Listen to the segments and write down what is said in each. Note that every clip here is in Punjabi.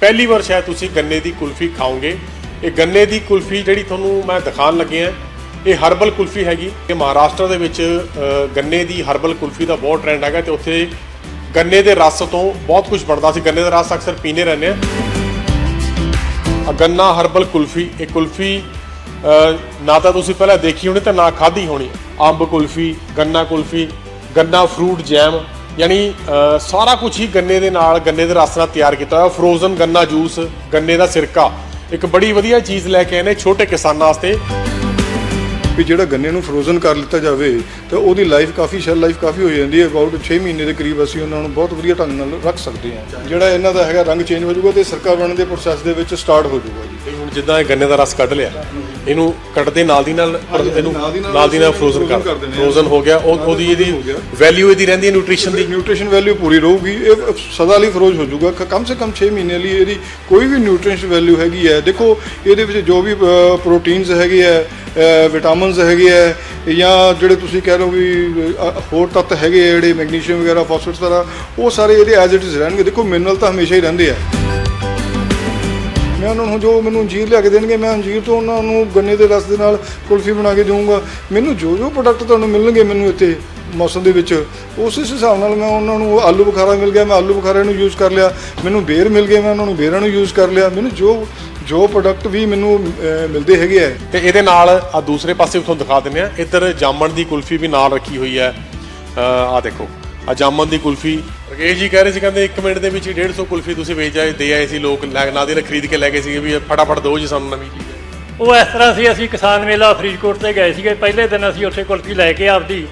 ਪਹਿਲੀ ਵਾਰ ਸ਼ਾਇਦ ਤੁਸੀਂ ਗੰਨੇ ਦੀ ਕੁਲਫੀ ਖਾਓਗੇ। ਇਹ ਗੰਨੇ ਦੀ ਕੁਲਫੀ ਜਿਹੜੀ ਤੁਹਾਨੂੰ ਮੈਂ ਦਿਖਾਉਣ ਲੱਗਿਆ ਇਹ ਹਰਬਲ ਕੁਲਫੀ ਹੈਗੀ। ਇਹ ਮਹਾਰਾਸ਼ਟਰ ਦੇ ਵਿੱਚ ਗੰਨੇ ਦੀ ਹਰਬਲ ਕੁਲਫੀ ਦਾ ਬਹੁਤ ਟ੍ਰੈਂਡ ਹੈਗਾ ਤੇ ਉੱਥੇ ਗੰਨੇ ਦੇ ਰਸ ਤੋਂ ਬਹੁਤ ਕੁਝ ਬਣਦਾ। ਸੀ ਗੰਨੇ ਦਾ ਰਸ ਅਕਸਰ ਪੀਨੇ ਰਹਿੰਦੇ ਆ ਆ ਗੰਨਾ ਹਰਬਲ ਕੁਲਫੀ, ਇਹ ਕੁਲਫੀ ਨਾ ਤਾਂ ਤੁਸੀਂ ਪਹਿਲਾਂ ਦੇਖੀ ਹੋਣੀ ਤੇ ਨਾ ਖਾਧੀ ਹੋਣੀ। ਅੰਬ ਕੁਲਫੀ, ਗੰਨਾ ਕੁਲਫੀ, ਗੰਨਾ ਫਰੂਟ ਜੈਮ ਯਾਨੀ ਸਾਰਾ ਕੁਝ ਹੀ ਗੰਨੇ ਦੇ ਨਾਲ, ਗੰਨੇ ਦੇ ਰਸ ਨਾਲ ਤਿਆਰ ਕੀਤਾ ਹੋਇਆ। ਫਰੋਜ਼ਨ ਗੰਨਾ ਜੂਸ ਗੰਨੇ ਦਾ ਸਿਰਕਾ। ਇੱਕ ਬੜੀ ਵਧੀਆ ਚੀਜ਼ ਲੈ ਕੇ ਆਏ ਨੇ ਛੋਟੇ ਕਿਸਾਨਾਂ ਵਾਸਤੇ। ਵੀ ਜਿਹੜਾ ਗੰਨੇ ਨੂੰ ਫਰੋਜ਼ਨ ਕਰ ਲਿੱਤਾ ਜਾਵੇ, ਤਾਂ ਉਹਦੀ ਲਾਈਫ ਕਾਫੀ ਸ਼ੈਲ ਲਾਈਫ ਕਾਫੀ ਹੋ ਜਾਂਦੀ ਹੈ। ਅਬਾਊਟ 6 ਮਹੀਨੇ ਦੇ ਕਰੀਬ ਅਸੀਂ ਉਹਨਾਂ ਨੂੰ ਬਹੁਤ ਵਧੀਆ ਢੰਗ ਨਾਲ ਰੱਖ ਸਕਦੇ ਹਾਂ। ਜਿਹੜਾ ਇਹਨਾਂ ਦਾ ਹੈਗਾ, ਰੰਗ ਚੇਂਜ ਹੋ ਜਾਊਗਾ ਤੇ ਸਿਰਕਾ ਬਣਨ ਦੇ ਪ੍ਰੋਸੈਸ ਦੇ ਵਿੱਚ ਸਟਾਰਟ ਹੋ ਜਾਊਗਾ ਜੀ। ਹੁਣ ਜਿੱਦਾਂ ਇਹ ਗੰਨੇ ਦਾ ਰਸ ਕੱਢ ਲਿਆ ਇਹਨੂੰ ਕੱਢਦੇ ਨਾਲ ਦੀ ਨਾਲ ਇਹਨੂੰ ਨਾਲ ਦੀ ਨਾਲ ਫਰੋਜ਼ਨ ਕਰ ਹਾਂ। ਫਰੋਜ਼ਨ ਹੋ ਗਿਆ। ਉਹ ਉਹਦੀ ਇਹਦੀ ਹੋ। ਵੈਲਿਊ ਇਹਦੀ ਰਹਿੰਦੀ ਹੈ ਨਿਊਟ੍ਰੀਸ਼ਨ ਦੀ। ਨਿਊਟ੍ਰੀਸ਼ਨ ਵੈਲਿਊ ਪੂਰੀ ਰਹੂਗੀ। ਇਹ ਸਦਾ ਲਈ ਫਰੋਜ਼ ਹੋ ਜਾਊਗਾ। ਕਮ ਸੇ ਕਮ 6 ਮਹੀਨੇ ਲਈ ਇਹਦੀ ਕੋਈ ਵੀ ਨਿਊਟ੍ਰੀਸ਼ਨ ਵੈਲਿਊ ਹੈਗੀ ਹੈ। ਦੇਖੋ ਇਹਦੇ ਵਿੱਚ ਜੋ ਵੀ ਪ੍ਰੋਟੀਨਸ ਹੈਗੇ ਹੈ ਵਿਟਾਮਿਨਸ ਹੈਗੇ ਹੈ ਜਾਂ ਜਿਹੜੇ ਤੁਸੀਂ ਕਹਿ ਲਓ ਵੀ ਅ, ਹੋਰ ਤੱਤ ਹੈਗੇ ਜਿਹੜੇ ਮੈਗਨੀਸ਼ੀਅਮ ਵਗੈਰਾ ਫਾਸਫੇਟਸ ਵਗੈਰਾ ਉਹ ਸਾਰੇ ਇਹਦੇ ਐਜ਼ ਇਟ ਇਜ਼ ਰਹਿਣਗੇ। ਦੇਖੋ ਮਿਨਰਲ ਤਾਂ ਹਮੇਸ਼ਾ ਹੀ ਰਹਿੰਦੇ ਆ। ਮੈਂ ਉਹਨਾਂ ਨੂੰ ਜੋ ਮੈਨੂੰ ਅੰਜੀਰ ਲਿਆ ਕੇ ਦੇਣਗੇ, ਮੈਂ ਅੰਜੀਰ ਤੋਂ ਉਹਨਾਂ ਨੂੰ ਗੰਨੇ ਦੇ ਰਸ ਦੇ ਨਾਲ ਕੁਲਫੀ ਬਣਾ ਕੇ ਦਊਂਗਾ। ਮੈਨੂੰ ਜੋ ਜੋ ਪ੍ਰੋਡਕਟ ਤੁਹਾਨੂੰ ਮਿਲਣਗੇ ਮੈਨੂੰ ਇੱਥੇ ਮੌਸਮ ਦੇ ਵਿੱਚ, ਉਸ ਇਸ ਹਿਸਾਬ ਨਾਲ ਮੈਂ ਉਹਨਾਂ ਨੂੰ ਆਲੂ ਬੁਖਾਰਾ ਮਿਲ ਗਿਆ, ਮੈਂ ਆਲੂ ਬੁਖਾਰੇ ਨੂੰ ਯੂਜ਼ ਕਰ ਲਿਆ। ਮੈਨੂੰ ਬੇਰ ਮਿਲ ਗਏ, ਮੈਂ ਉਹਨਾਂ ਨੂੰ ਬੇਰਾਂ ਨੂੰ ਯੂਜ਼ ਕਰ ਲਿਆ। ਮੈਨੂੰ ਜੋ ਜੋ ਪ੍ਰੋਡਕਟ ਵੀ ਮੈਨੂੰ ਮਿਲਦੇ ਹੈਗੇ ਆ। ਤੇ ਇਹਦੇ ਨਾਲ ਆ ਦੂਸਰੇ ਪਾਸੇ ਵੀ ਤੁਹਾਨੂੰ ਦਿਖਾ ਦਿੰਦੇ ਆ, ਇੱਧਰ ਜਾਮਣ ਦੀ ਕੁਲਫੀ ਵੀ ਨਾਲ ਰੱਖੀ ਹੋਈ ਹੈ। ਆ ਦੇਖੋ ਆ ਜਾਮਣ ਦੀ ਕੁਲਫੀ ਰਕੇਸ਼ ਜੀ ਕਹਿ ਰਹੇ ਸੀ, ਕਹਿੰਦੇ 1 ਮਿੰਟ ਦੇ ਵਿੱਚ ਹੀ 150 ਕੁਲਫੀ ਤੁਸੀਂ ਵੇਚ ਆਏ, ਦੇ ਆਏ ਸੀ ਲੋਕ ਲੈ- ਨਾਲ ਦੀ ਨਾਲ ਖਰੀਦ ਕੇ ਲੈ ਗਏ ਸੀ ਵੀ ਇਹ ਫਟਾਫਟ ਦਿਓ ਜੀ ਸਾਨੂੰ ਨਵੀਂ ਚੀਜ਼। ਉਹ ਇਸ ਤਰ੍ਹਾਂ ਸੀ, ਅਸੀਂ ਕਿਸਾਨ ਮੇਲਾ ਫਰੀਦਕੋਟ ਤੇ ਗਏ ਸੀਗੇ, ਪਹਿਲੇ ਦਿਨ ਅਸੀਂ ਉੱਥੇ ਕੁਲਫੀ ਲੈ ਕੇ ਆਪਦੀ,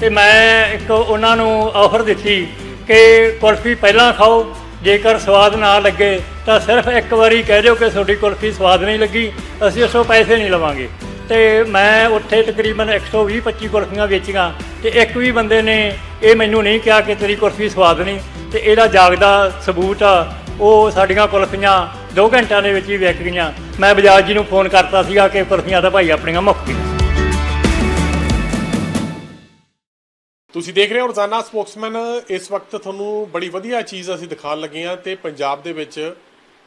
ਤੇ ਮੈਂ ਇੱਕ ਉਹਨਾਂ ਨੂੰ ਆਫਰ ਦਿੱਤੀ ਕਿ ਕੁਲਫੀ ਪਹਿਲਾਂ ਖਾਓ, ਜੇਕਰ ਸਵਾਦ ਨਾ ਲੱਗੇ, ਤਾਂ ਸਿਰਫ ਇੱਕ ਵਾਰੀ ਕਹਿ ਦਿਓ ਕਿ ਤੁਹਾਡੀ ਕੁਲਫੀ ਸਵਾਦ ਨਹੀਂ ਲੱਗੀ, ਅਸੀਂ ਉਸ ਤੋਂ ਪੈਸੇ ਨਹੀਂ ਲਵਾਂਗੇ। ਤੇ ਮੈਂ ਉੱਥੇ ਤਕਰੀਬਨ 120 25 ਕੁਲਫੀਆਂ ਵੇਚੀਆਂ, ਤੇ ਇੱਕ ਵੀ ਬੰਦੇ ਨੇ ਇਹ ਮੈਨੂੰ ਨਹੀਂ ਕਿਹਾ ਕਿ ਤੇਰੀ ਕੁਲਫੀ ਸਵਾਦ ਨਹੀਂ, ਤੇ ਇਹਦਾ ਜਾਗਦਾ ਸਬੂਤ ਆ, ਉਹ ਸਾਡੀਆਂ ਕੁਲਫੀਆਂ 2 ਘੰਟਿਆਂ ਦੇ ਵਿੱਚ ਹੀ ਵਿਕ ਗਈਆਂ। ਮੈਂ ਬਜਾਜ ਜੀ ਨੂੰ ਫੋਨ ਕਰਤਾ ਸੀਗਾ ਕਿ ਕੁਲਫੀਆਂ ਤਾਂ ਭਾਈ ਆਪਣੀਆਂ ਮੁੱਕ ਗਈਆਂ। ਤੁਸੀਂ ਦੇਖ ਰਹੇ ਹੋ ਰੋਜ਼ਾਨਾ ਸਪੋਕਸਮੈਨ। ਇਸ ਵਕਤ ਤੁਹਾਨੂੰ ਬੜੀ ਵਧੀਆ ਚੀਜ਼ ਅਸੀਂ ਦਿਖਾਉਣ ਲੱਗੇ ਹਾਂ ਤੇ ਪੰਜਾਬ ਦੇ ਵਿੱਚ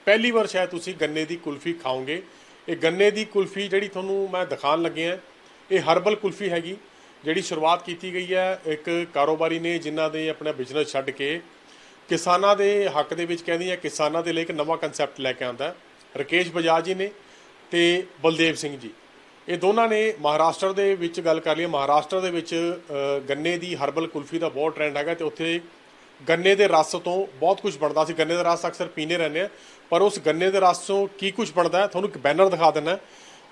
ਪਹਿਲੀ ਵਾਰ ਸ਼ਾਇਦ ਤੁਸੀਂ ਗੰਨੇ ਦੀ ਕੁਲਫੀ ਖਾਓਗੇ। ਇਹ ਗੰਨੇ ਦੀ ਕੁਲਫੀ ਜਿਹੜੀ ਤੁਹਾਨੂੰ ਮੈਂ ਦਿਖਾਉਣ ਲੱਗੇ ਹਾਂ, ਇਹ ਹਰਬਲ ਕੁਲਫੀ ਹੈਗੀ। ਜਿਹੜੀ ਸ਼ੁਰੂਆਤ ਕੀਤੀ ਗਈ ਹੈ, ਇੱਕ ਕਾਰੋਬਾਰੀ ਨੇ ਜਿਨ੍ਹਾਂ ਦੇ ਆਪਣਾ ਬਿਜ਼ਨਸ ਛੱਡ ਕੇ ਕਿਸਾਨਾਂ ਦੇ ਹੱਕ ਦੇ ਵਿੱਚ ਕਹਿੰਦੀ ਹੈ, ਕਿਸਾਨਾਂ ਦੇ ਲਈ ਇੱਕ ਨਵਾਂ ਕਨਸੈਪਟ ਲੈ ਕੇ ਆਂਦਾ ਰਕੇਸ਼ ਬਜਾਜ ਜੀ ਨੇ ਤੇ ਬਲਦੇਵ ਸਿੰਘ ਜੀ। ਇਹ ਦੋਨਾਂ ਨੇ ਮਹਾਰਾਸ਼ਟਰ ਦੇ ਵਿੱਚ ਗੱਲ ਕਰ ਲਈ ਮਹਾਰਾਸ਼ਟਰ ਦੇ ਵਿੱਚ ਗੰਨੇ ਦੀ ਹਰਬਲ ਕੁਲਫੀ ਦਾ ਬਹੁਤ ਟ੍ਰੈਂਡ ਹੈਗਾ ਤੇ ਉੱਥੇ ਗੰਨੇ ਦੇ ਰਸ ਤੋਂ ਬਹੁਤ ਕੁਝ ਬਣਦਾ ਸੀ। ਗੰਨੇ ਦਾ ਰਸ ਅਕਸਰ ਪੀਨੇ ਰਹਿੰਦੇ ਆ, ਪਰ ਉਸ ਗੰਨੇ ਦੇ ਰਸ ਤੋਂ ਕੀ ਕੁਝ ਬਣਦਾ ਤੁਹਾਨੂੰ ਇੱਕ ਬੈਨਰ ਦਿਖਾ ਦਿੰਦਾ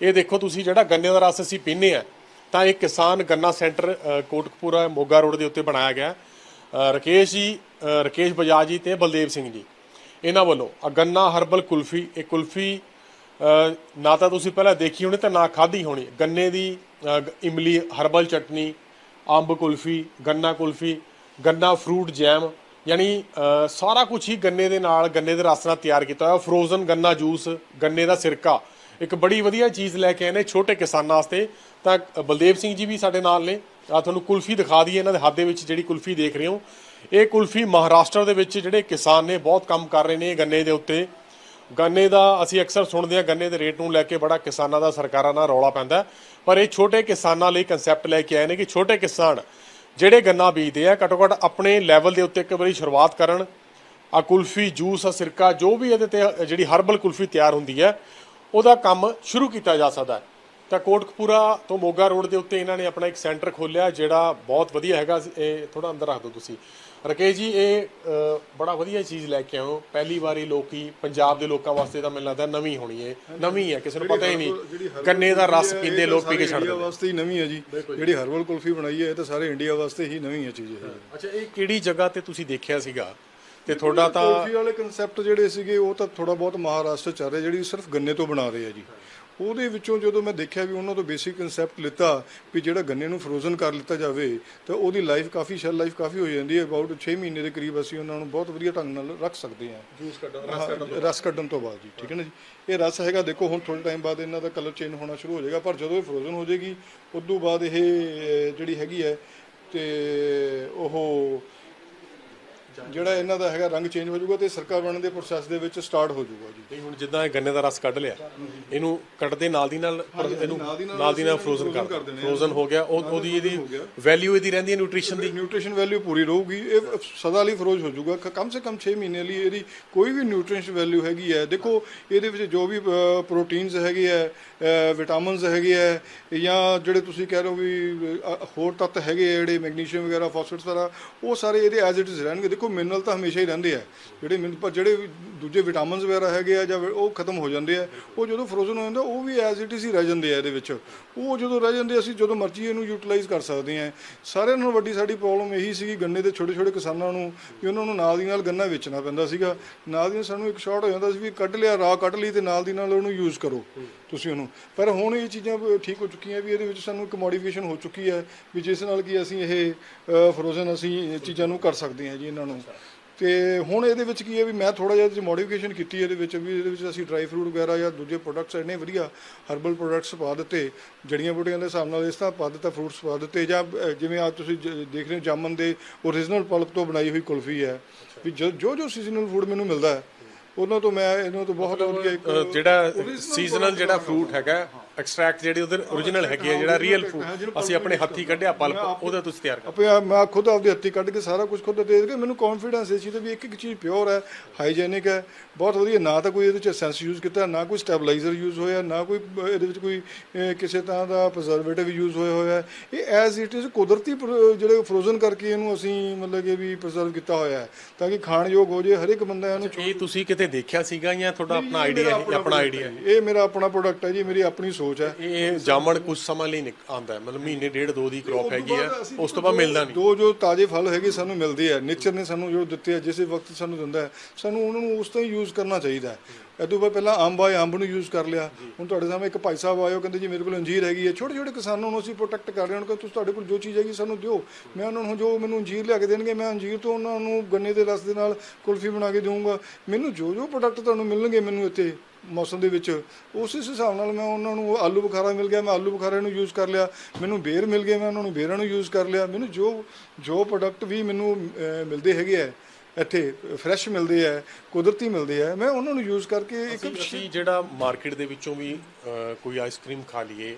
ਇਹ ਦੇਖੋ ਤੁਸੀਂ ਜਿਹੜਾ ਗੰਨੇ ਦਾ ਰਸ ਅਸੀਂ ਪੀਨੇ ਆ ਤਾਂ ਇਹ ਕਿਸਾਨ ਗੰਨਾ ਸੈਂਟਰ ਅ, ਕੋਟਕਪੂਰਾ ਮੋਗਾ ਰੋਡ ਦੇ ਉੱਤੇ ਬਣਾਇਆ ਗਿਆ। ਹੈ। ਰਕੇਸ਼ ਜੀ ਅ, ਰਕੇਸ਼ ਬਜਾਜ ਜੀ ਤੇ ਬਲਦੇਵ ਸਿੰਘ ਜੀ। ਇਹਨਾਂ ਵੱਲੋਂ ਗੰਨਾ ਹਰਬਲ ਕੁਲਫੀ ਇਹ ਕੁਲਫੀ ਨਾ ਤਾਂ ਤੁਸੀਂ ਪਹਿਲਾਂ ਦੇਖੀ ਹੋਣੀ ਤੇ ਨਾ ਖਾਧੀ ਹੋਣੀ। ਗੰਨੇ ਦੀ ਇਮਲੀ ਹਰਬਲ ਚਟਨੀ ਅੰਬ ਕੁਲਫੀ ਗੰਨਾ ਕੁਲਫੀ ਗੰਨਾ ਫਰੂਟ ਜੈਮ ਯਾਨੀ ਸਾਰਾ ਕੁਝ ਹੀ ਗੰਨੇ ਦੇ ਨਾਲ ਗੰਨੇ ਦੇ ਰਸ ਨਾਲ ਤਿਆਰ ਕੀਤਾ ਹੋਇਆ। ਫਰੋਜ਼ਨ ਗੰਨਾ ਜੂਸ ਗੰਨੇ ਦਾ ਸਿਰਕਾ। ਇੱਕ ਬੜੀ ਵਧੀਆ ਚੀਜ਼ ਲੈ ਕੇ ਆਏ ਨੇ ਛੋਟੇ ਕਿਸਾਨਾਂ ਵਾਸਤੇ। ਤਾਂ ਬਲਦੇਵ ਸਿੰਘ ਜੀ ਵੀ ਸਾਡੇ ਨਾਲ ਨੇ। ਆ ਤੁਹਾਨੂੰ ਕੁਲਫੀ ਦਿਖਾ ਦਈਏ, ਇਹਨਾਂ ਦੇ ਹੱਥ ਦੇ ਵਿੱਚ ਜਿਹੜੀ ਕੁਲਫੀ ਦੇਖ ਰਹੇ ਹੋ। ਇਹ ਕੁਲਫੀ ਮਹਾਰਾਸ਼ਟਰ ਦੇ ਵਿੱਚ ਜਿਹੜੇ ਕਿਸਾਨ ਨੇ, ਬਹੁਤ ਕੰਮ ਕਰ ਰਹੇ ਨੇ ਗੰਨੇ ਦੇ ਉੱਤੇ। ਗੰਨੇ ਦਾ ਅਸੀਂ ਅਕਸਰ ਸੁਣਦੇ ਹਾਂ, ਗੰਨੇ ਦੇ ਰੇਟ ਨੂੰ ਲੈ ਕੇ ਬੜਾ ਕਿਸਾਨਾਂ ਦਾ, ਸਰਕਾਰਾਂ ਨਾਲ ਰੌਲਾ ਪੈਂਦਾ। ਪਰ ਇਹ ਛੋਟੇ ਕਿਸਾਨਾਂ ਲਈ ਕਨਸੈਪਟ ਲੈ ਕੇ ਆਏ ਨੇ ਕਿ ਛੋਟੇ ਕਿਸਾਨ ਜਿਹੜੇ ਗੰਨਾ ਬੀਜਦੇ ਆ ਘੱਟੋ ਘੱਟ ਆਪਣੇ ਲੈਵਲ ਦੇ ਉੱਤੇ ਇੱਕ ਵਾਰੀ ਸ਼ੁਰੂਆਤ ਕਰਨ। ਆ ਕੁਲਫੀ, ਜੂਸ ਆ ਸਿਰਕਾ, ਜੋ ਵੀ ਇਹਦੇ ਤੇ ਜਿਹੜੀ ਹਰਬਲ ਕੁਲਫੀ ਤਿਆਰ ਹੁੰਦੀ ਹੈ, ਉਹਦਾ ਕੰਮ ਸ਼ੁਰੂ ਕੀਤਾ ਜਾ ਸਕਦਾ ਹੈ। ਤਾਂ ਕੋਟਕਪੂਰਾ ਤੋਂ ਮੋਗਾ ਰੋਡ ਦੇ ਉੱਤੇ ਇਹਨਾਂ ਨੇ ਆਪਣਾ ਇੱਕ ਸੈਂਟਰ ਖੋਲ੍ਹਿਆ ਜਿਹੜਾ ਬਹੁਤ ਵਧੀਆ ਹੈਗਾ। ਇਹ ਥੋੜਾ ਅੰਦਰ ਰੱਖ ਦਿਓ ਤੁਸੀਂ। ਰਕੇਸ਼ ਜੀ ਇਹ ਬੜਾ ਵਧੀਆ ਚੀਜ਼ ਲੈ ਕੇ ਹੋ ਪਹਿਲੀ ਵਾਰੀ ਲੋਕੀ ਪੰਜਾਬ ਦੇ ਲੋਕਾਂ ਵਾਸਤੇ ਤਾਂ ਮੈਨੂੰ ਲੱਗਦਾ ਨਵੀਂ ਹੋਣੀ ਹੈ। ਨਵੀਂ ਹੈ ਕਿਸੇ ਨੂੰ ਪਤਾ ਹੀ ਨਹੀਂ। ਗੰਨੇ ਦਾ ਰਸ ਪੀਂਦੇ ਲੋਕ ਪੀ ਕੇ ਛੱਡ ਦਿੰਦੇ। ਵਾਸਤੇ ਹੀ ਨਵੀਂ ਹੈ ਜੀ। ਜਿਹੜੀ ਹਰਬਲ ਕੁਲਫੀ ਬਣਾਈ ਹੈ ਇਹ ਤਾਂ ਸਾਰੇ ਇੰਡੀਆ ਵਾਸਤੇ ਹੀ ਨਵੀਂ ਹੈ ਚੀਜ਼ ਇਹ। ਅੱਛਾ ਇਹ ਕਿਹੜੀ ਜਗ੍ਹਾ ਤੇ ਤੁਸੀਂ ਦੇਖਿਆ ਸੀਗਾ? ਤੇ ਤੁਹਾਡਾ ਤਾਂ ਕੁਲਫੀ ਵਾਲੇ ਕਨਸੈਪਟ ਜਿਹੜੇ ਸੀਗੇ ਉਹ ਤਾਂ ਥੋੜਾ ਬਹੁਤ ਮਹਾਰਾਸ਼ਟਰ ਚੱਲ ਰਿਹਾ ਜਿਹੜੀ ਸਿਰਫ ਗੰਨੇ ਤੋਂ ਬਣਾ ਰਹੇ ਆ ਜੀ। ਉਹਦੇ ਵਿੱਚੋਂ ਜਦੋਂ ਮੈਂ ਦੇਖਿਆ ਵੀ ਉਹਨਾਂ ਤੋਂ ਬੇਸਿਕ ਕਨਸੈਪਟ ਲਿੱਤਾ ਵੀ ਜਿਹੜਾ ਗੰਨੇ ਨੂੰ ਫਰੋਜ਼ਨ ਕਰ ਲਿੱਤਾ ਜਾਵੇ ਤਾਂ ਉਹਦੀ ਲਾਈਫ ਕਾਫੀ ਸ਼ੈਲ ਲਾਈਫ ਕਾਫੀ ਹੋ ਜਾਂਦੀ ਹੈ। ਅਬਾਊਟ 6 ਮਹੀਨੇ ਦੇ ਕਰੀਬ ਅਸੀਂ ਉਹਨਾਂ ਨੂੰ ਬਹੁਤ ਵਧੀਆ ਢੰਗ ਨਾਲ ਰੱਖ ਸਕਦੇ ਹਾਂ। ਜੂਸ ਕੱਢਣ ਰਸ ਕੱਢਣ ਤੋਂ ਬਾਅਦ ਜੀ ਠੀਕ ਹੈ ਨਾ ਜੀ? ਇਹ ਰਸ ਹੈਗਾ ਦੇਖੋ ਹੁਣ ਥੋੜੇ ਟਾਈਮ ਬਾਅਦ ਇਹਨਾਂ ਦਾ ਕਲਰ ਚੇਂਜ ਹੋਣਾ ਸ਼ੁਰੂ ਹੋ ਜਾਏਗਾ ਪਰ ਜਦੋਂ ਇਹ ਫਰੋਜ਼ਨ ਹੋ ਜਾਏਗੀ ਉਦੋਂ ਬਾਅਦ ਇਹ ਜਿਹੜੀ ਹੈਗੀ ਹੈ ਤੇ ਉਹ ਜਿਹੜਾ ਇਹਨਾਂ ਦਾ ਹੈਗਾ ਰੰਗ ਚੇਂਜ ਹੋ ਜਾਊਗਾ ਤੇ ਸਿਰਕਾ ਬਣਨ ਦੇ ਪ੍ਰੋਸੈਸ ਦੇ ਵਿੱਚ ਸਟਾਰਟ ਹੋ ਜਾਊਗਾ ਜੀ। ਨਹੀਂ ਹੁਣ ਜਿੱਦਾਂ ਇਹ ਗੰਨੇ ਦਾ ਰਸ ਕੱਢ ਲਿਆ ਇਹਨੂੰ ਕੱਢਦੇ ਨਾਲ ਦੀ ਨਾਲ ਇਹਨੂੰ ਨਾਲ ਦੀ ਨਾਲ ਫਰੋਜ਼ਨ ਕਰ। ਫਰੋਜ਼ਨ ਹੋ ਗਿਆ ਉਹ ਉਹਦੀ ਇਹਦੀ ਵੈਲਿਊ ਇਹਦੀ ਰਹਿੰਦੀ ਹੈ ਨਿਊਟ੍ਰੀਸ਼ਨ ਦੀ। ਨਿਊਟ੍ਰੀਸ਼ਨ ਵੈਲਿਊ ਪੂਰੀ ਰਹੂਗੀ ਇਹ ਸਦਾ ਲਈ ਫਰੋਜ਼ ਹੋ ਜਾਊਗਾ। ਕਮ ਸੇ ਕਮ 6 ਮਹੀਨੇ ਲਈ ਇਹਦੀ ਕੋਈ ਵੀ ਨਿਊਟ੍ਰੀਸ਼ਨ ਵੈਲਿਊ ਹੈਗੀ ਹੈ ਦੇਖੋ ਇਹਦੇ ਵਿੱਚ ਜੋ ਵੀ ਪ੍ਰੋਟੀਨਸ ਹੈਗੇ ਹੈ ਵਿਟਾਮਿਨਸ ਹੈਗੇ ਹੈ ਜਾਂ ਜਿਹੜੇ ਤੁਸੀਂ ਕਹਿ ਰਹੇ ਹੋ ਵੀ ਹੋਰ ਤੱਤ ਹੈਗੇ ਜਿਹੜੇ ਮੈਗਨੀਸ਼ੀਅਮ ਵਗੈਰਾ ਫਾਸਫੇਟਸ ਵਗੈਰਾ ਉਹ ਸਾਰੇ ਇਹਦੇ ਐਜ਼ ਇਟ ਇਜ਼ ਰਹਿਣਗੇ। ਦੇਖੋ ਮਿਨਰਲ ਤਾਂ ਹਮੇਸ਼ਾ ਹੀ ਰਹਿੰਦੇ ਆ। ਜਿਹੜੇ ਮਿਨ- ਪਰ ਜਿਹੜੇ ਦੂਜੇ ਵਿਟਾਮਿਨਸ ਵਗੈਰਾ ਹੈਗੇ ਆ ਜਾਂ ਉਹ ਖਤਮ ਹੋ ਜਾਂਦੇ ਆ, ਉਹ ਜਦੋਂ ਫਰੋਜ਼ਨ ਹੋ ਜਾਂਦਾ, ਉਹ ਵੀ ਐਜ਼ ਇਟ ਇਜ਼ ਹੀ ਰਹਿ ਜਾਂਦੇ ਆ ਇਹਦੇ ਵਿੱਚ। ਉਹ ਜਦੋਂ ਰਹਿ ਜਾਂਦੇ ਅਸੀਂ ਜਦੋਂ ਮਰਜ਼ੀ ਇਹਨੂੰ ਯੂਟਿਲਾਈਜ਼ ਕਰ ਸਕਦੇ ਹਾਂ ਸਾਰਿਆਂ ਨਾਲੋਂ ਵੱਡੀ ਸਾਡੀ ਪ੍ਰੋਬਲਮ ਇਹੀ ਸੀਗੀ ਗੰਨੇ ਦੇ ਛੋਟੇ ਛੋਟੇ ਕਿਸਾਨਾਂ ਨੂੰ ਕਿ ਉਹਨਾਂ ਨੂੰ ਨਾਲ ਦੀ ਨਾਲ ਗੰਨਾ ਵੇਚਣਾ ਪੈਂਦਾ ਸੀਗਾ। ਨਾਲ ਦੀ ਨਾਲ ਸਾਨੂੰ ਇੱਕ ਸ਼ਾਰਟ ਹੋ ਜਾਂਦਾ ਸੀ ਵੀ ਕੱਢ ਲਿਆ, ਰਾਹ ਕੱਢ ਲਈ ਤੇ ਨਾਲ ਦੀ ਨਾਲ ਉਹਨੂੰ ਯੂਜ਼ ਕਰੋ। ਤੁਸੀਂ ਉਹਨੂੰ। ਪਰ ਹੁਣ ਇਹ ਚੀਜ਼ਾਂ ਠੀਕ ਹੋ ਚੁੱਕੀਆਂ ਵੀ ਇਹਦੇ ਵਿੱਚ ਸਾਨੂੰ ਇੱਕ ਮੋਡੀਫਿਕੇਸ਼ਨ ਹੋ ਚੁੱਕੀ ਹੈ ਵੀ ਜਿਸ ਨਾਲ ਕਿ ਅਸੀਂ ਇਹ ਫਰੋਜ਼ਨ ਅਸੀਂ ਚੀਜ਼ਾਂ ਨੂੰ ਕਰ ਸਕਦੇ ਹਾਂ ਜੀ ਇਹਨਾਂ ਨੂੰ। ਤੇ ਹੁਣ ਇਹਦੇ ਵਿੱਚ ਕੀ ਹੈ ਵੀ ਮੈਂ ਥੋੜਾ ਜਿਹਾ ਮੋਡੀਫਿਕੇਸ਼ਨ ਕੀਤੀ ਇਹਦੇ ਵਿੱਚ ਵੀ ਇਹਦੇ ਵਿੱਚ ਅਸੀਂ ਡਰਾਈ ਫਰੂਟ ਵਗੈਰਾ ਜਾਂ ਦੂਜੇ ਪ੍ਰੋਡਕਟਸ ਇੰਨੇ ਵਧੀਆ ਹਰਬਲ ਪ੍ਰੋਡਕਟਸ ਪਾ ਦਿੱਤੇ, ਜੜੀਆਂ ਬੂਟੀਆਂ ਦੇ ਹਿਸਾਬ ਨਾਲ ਇਸ ਤਰ੍ਹਾਂ ਪਾ ਦਿੱਤਾ ਫਰੂਟਸ ਪਾ ਦਿੱਤੇ ਜਾਂ ਜਿਵੇਂ ਅੱਜ ਤੁਸੀਂ ਜ- ਦੇਖ ਰਹੇ ਹੋ ਜਾਮਨ ਦੇ ਓਰੀਜਨਲ ਪਲਪ ਤੋਂ ਬਣਾਈ ਹੋਈ ਕੁਲਫੀ ਹੈ। ਵੀ ਜੋ ਜੋ ਸੀਜ਼ਨਲ ਫੂਡ ਮੈਨੂੰ ਮਿਲਦਾ ਹੈ ਉਹਨਾਂ ਤੋਂ ਮੈਂ ਇਹਨਾਂ ਤੋਂ ਬਹੁਤ ਵਧੀਆ ਇੱਕ ਜਿਹੜਾ ਸੀਜ਼ਨਲ ਜਿਹੜਾ ਫਰੂਟ ਹੈਗਾ ਐਕਸਟ੍ਰੈਕਟ ਜਿਹੜੇ ਉਹਦੇ origignal ਹੈਗੇ ਆ ਜਿਹੜਾ ਰੀਅਲ ਫਰੂਟ ਅਸੀਂ ਆਪਣੇ ਹੱਥੀ ਕੱਢਿਆ ਪਲਪ ਉਹਦਾ ਤੁਸੀਂ ਤਿਆਰ ਕਰ। ਮੈਂ ਖੁਦ ਆਪਦੇ ਹੱਥੀਂ ਕੱਢ ਕੇ ਸਾਰਾ ਕੁਝ ਖੁਦ ਦੇ ਕੇ ਮੈਨੂੰ ਕੌਨਫੀਡੈਂਸ ਇਸ ਚੀਜ਼ ਤੇ ਵੀ ਇੱਕ ਇੱਕ ਚੀਜ਼ ਪਿਓਰ ਹੈ ਹਾਈਜੀਨਿਕ ਹੈ ਬਹੁਤ ਵਧੀਆ। ਨਾ ਤਾਂ ਕੋਈ ਇਹਦੇ ਚ ਸੈਂਸ ਯੂਜ਼ ਕੀਤਾ ਨਾ ਕੋਈ ਸਟੈਬਲਾਈਜ਼ਰ ਯੂਜ਼ ਹੋਇਆ ਨਾ ਕੋਈ ਇਹਦੇ ਵਿੱਚ ਕੋਈ ਕਿਸੇ ਤਰ੍ਹਾਂ ਦਾ ਪ੍ਰੀਜ਼ਰਵੇਟਿਵ ਯੂਜ਼ ਹੋਇਆ ਹੋਇਆ। ਇਹ ਐਜ਼ ਇਟ ਇਜ਼ ਕੁਦਰਤੀ ਜਿਹੜੇ ਫਰੋਜ਼ਨ ਕਰਕੇ ਇਹਨੂੰ ਅਸੀਂ ਮਤਲਬ ਕਿ ਵੀ ਪ੍ਰੀਜ਼ਰਵ ਕੀਤਾ ਹੋਇਆ ਹੈ ਤਾਂ ਕਿ ਖਾਣ ਯੋਗ ਹੋ ਜੇ ਹਰ ਇੱਕ ਬੰਦਾ ਇਹਨੂੰ ਇਹ ਤੁਸੀਂ ਕਿਤੇ ਦੇਖਿਆ ਸੀਗਾ ਜਾਂ ਤੁਹਾਡਾ ਆਪਣਾ ਆਈਡੀਆ ਹੈ ਆਪਣਾ ਆਈਡੀਆ ਇਹ ਮੇਰਾ ਆਪਣਾ ਪ੍ਰੋਡਕਟ ਹੈ ਜੀ ਮੇਰੀ ਆਪਣੀ ਸੋਚ ਹੈ ਇਹ ਜਾਮਣ ਕੁਝ ਸਮਾਂ ਲਈ ਹੈ। ਮਤਲਬ ਮਹੀਨੇ ਡੇਢ ਦੋ ਦੀ ਕ੍ਰੌਪ ਹੈਗੀ ਆ ਉਸ ਤੋਂ ਬਾਅਦ ਮਿਲਦਾ ਨਹੀਂ। ਦੋ ਜੋ ਤਾਜ਼ੇ ਫਲ ਹੈਗੇ ਸਾਨੂੰ ਮਿਲਦੇ ਆ। ਨੇਚਰ ਨੇ ਸਾਨੂੰ ਜੋ ਦਿੱਤੇ ਆ ਜਿਸੇ ਵਕਤ ਸਾਨੂੰ ਦਿੰਦਾ ਹੈ ਸਾਨੂੰ ਉਹਨਾਂ ਨੂੰ ਉਸ ਤੋਂ ਹੀ ਯੂਜ਼ ਕਰਨਾ ਚਾਹੀਦਾ ਹੈ। ਇਹ ਤੋਂ ਬਾਅਦ ਪਹਿਲਾਂ ਅੰਬ ਆਏ ਅੰਬ ਨੂੰ ਯੂਜ਼ ਕਰ ਲਿਆ। ਹੁਣ ਤੁਹਾਡੇ ਸਾਹਮਣੇ ਇੱਕ ਭਾਈ ਸਾਹਿਬ ਉਹ ਕਹਿੰਦੇ ਜੀ ਮੇਰੇ ਕੋਲ ਅੰਜੀਰ ਹੈਗੀ ਹੈ। ਛੋਟੇ ਛੋਟੇ ਕਿਸਾਨਾਂ ਨੂੰ ਅਸੀਂ ਪ੍ਰੋਟੈਕਟ ਕਰ ਰਹੇ ਹਾਂ। ਕਿ ਤੁਸੀਂ ਤੁਹਾਡੇ ਕੋਲ ਜੋ ਚੀਜ਼ ਹੈਗੀ ਸਾਨੂੰ ਦਿਓ। ਮੈਂ ਉਹਨਾਂ ਨੂੰ ਜੋ ਮੈਨੂੰ ਅੰਜੀਰ ਲਿਆ ਕੇ ਦੇਣਗੇ ਮੈਂ ਅੰਜੀਰ ਤੋਂ ਉਹਨਾਂ ਨੂੰ ਗੰਨੇ ਦੇ ਰਸ ਦੇ ਨਾਲ ਕੁਲਫੀ ਬਣਾ ਕੇ ਦੇਵਾਂਗਾ ਮੈਨੂੰ ਜੋ ਜੋ ਪ੍ਰੋਡਕਟ ਤੁਹਾਨੂੰ ਮਿਲਣਗੇ ਮੈਨੂੰ ਇੱਥੇ ਮੌਸਮ ਦੇ ਵਿੱਚ ਉਸ ਇਸ ਹਿਸਾਬ ਨਾਲ ਮੈਂ ਉਹਨਾਂ ਨੂੰ ਆਲੂ ਬੁਖਾਰਾ ਮਿਲ ਗਿਆ ਮੈਂ ਆਲੂ ਬੁਖਾਰੇ ਨੂੰ ਯੂਜ਼ ਕਰ ਲਿਆ ਮੈਨੂੰ ਬੇਰ ਮਿਲ ਗਏ ਮੈਂ ਉਹਨਾਂ ਨੂੰ ਬੇਰਾਂ ਨੂੰ ਯੂਜ਼ ਕਰ ਲਿਆ ਮੈਨੂੰ ਜੋ ਜੋ ਪ੍ਰੋਡਕਟ ਵੀ ਮੈਨੂੰ ਮਿਲਦੇ ਹੈਗੇ ਆ ਇੱਥੇ ਫਰੈਸ਼ ਮਿਲਦੇ ਆ ਕੁਦਰਤੀ ਮਿਲਦੇ ਆ ਮੈਂ ਉਹਨਾਂ ਨੂੰ ਯੂਜ਼ ਕਰਕੇ ਇੱਕ ਅਸੀਂ ਜਿਹੜਾ ਮਾਰਕੀਟ ਦੇ ਵਿੱਚੋਂ ਵੀ ਕੋਈ ਆਈਸਕ੍ਰੀਮ ਖਾ ਲਈਏ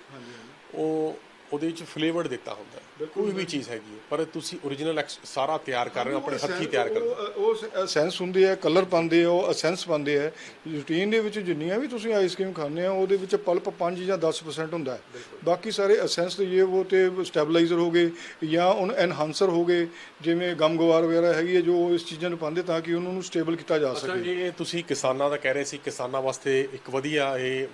ਉਹ ਉਹਦੇ ਵਿੱਚ ਫਲੇਵਰਡ ਦਿੱਤਾ ਹੁੰਦਾ ਕੋਈ ਵੀ ਚੀਜ਼ ਹੈਗੀ ਹੈ ਪਰ ਤੁਸੀਂ origignal ਸਾਰਾ ਤਿਆਰ ਕਰ ਰਹੇ ਹੋ ਆਪਣੇ ਹੱਥੀ ਤਿਆਰ ਕਰ ਰਹੇ ਹੋ। ਉਹ ਉਹ ਅਸੈਂਸ ਹੁੰਦੇ ਆ ਕਲਰ ਪਾਉਂਦੇ ਆ ਉਹ ਅਸੈਂਸ ਪਾਉਂਦੇ ਆ। ਰੂਟੀਨ ਦੇ ਵਿੱਚ ਜਿੰਨੀਆਂ ਵੀ ਤੁਸੀਂ ਆਈਸਕ੍ਰੀਮ ਖਾਂਦੇ ਆ ਉਹਦੇ ਵਿੱਚ ਪਲਪ 5 ਜਾਂ 10% ਹੁੰਦਾ ਹੈ। ਬਾਕੀ ਸਾਰੇ ਅਸੈਂਸ ਤੇ ਇਹ ਉਹ ਤੇ ਸਟੈਬਲਾਈਜ਼ਰ ਹੋ ਗਏ ਜਾਂ ਉਹਨ ਐਨਹਾਂਸਰ ਹੋ ਗਏ ਜਿਵੇਂ ਗਮ ਗਵਾਰ ਵਗੈਰਾ ਹੈਗੀ ਹੈ ਜੋ ਇਸ ਚੀਜ਼ਾਂ ਨੂੰ ਪਾਉਂਦੇ ਤਾਂ ਕਿ ਉਹਨਾਂ ਨੂੰ ਸਟੇਬਲ ਕੀਤਾ ਜਾ ਅੱਛਾ ਸਕੇ। ਇਹ ਤੁਸੀਂ ਕਿਸਾਨਾਂ ਦਾ ਕਹਿ ਰਹੇ ਸੀ ਕਿਸਾਨਾਂ ਵਾਸਤੇ ਇੱਕ ਵਧੀਆ ਇਹ